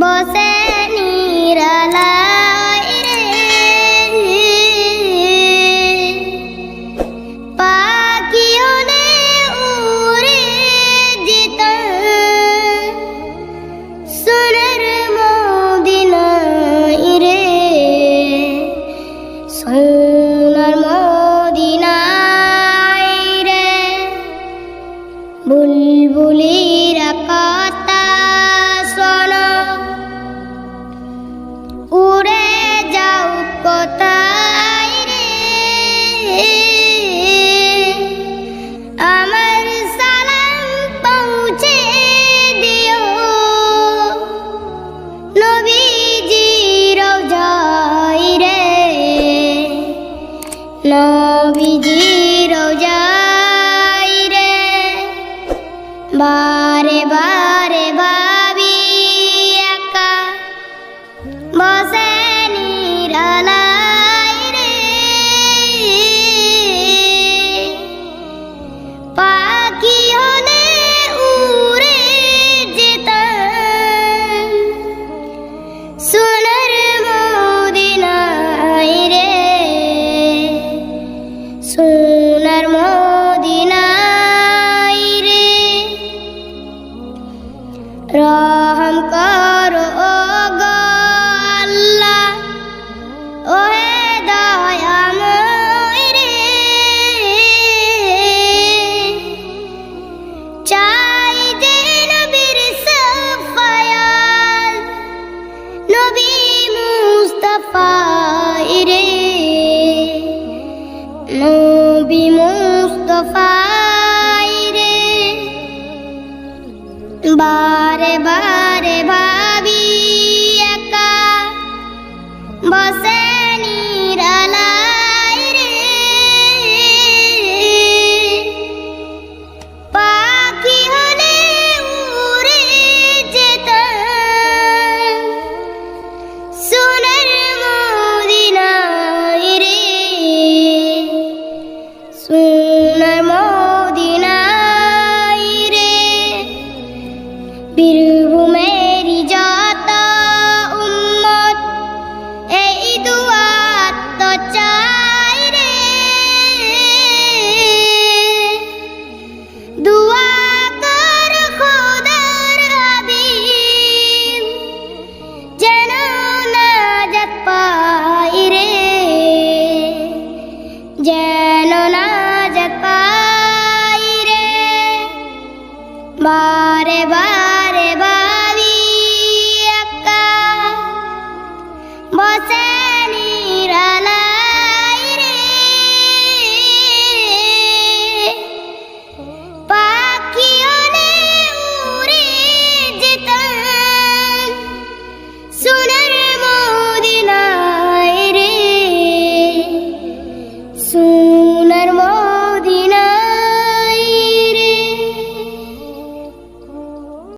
বসে নিরালা বারে বার নবী মুস্তাফায় রে। বারে বারে ভাবি একা। বসে বারে বারে বাবি একা। বসে নিরালাই রে। পাখি ওলে উড়ে যেতাম।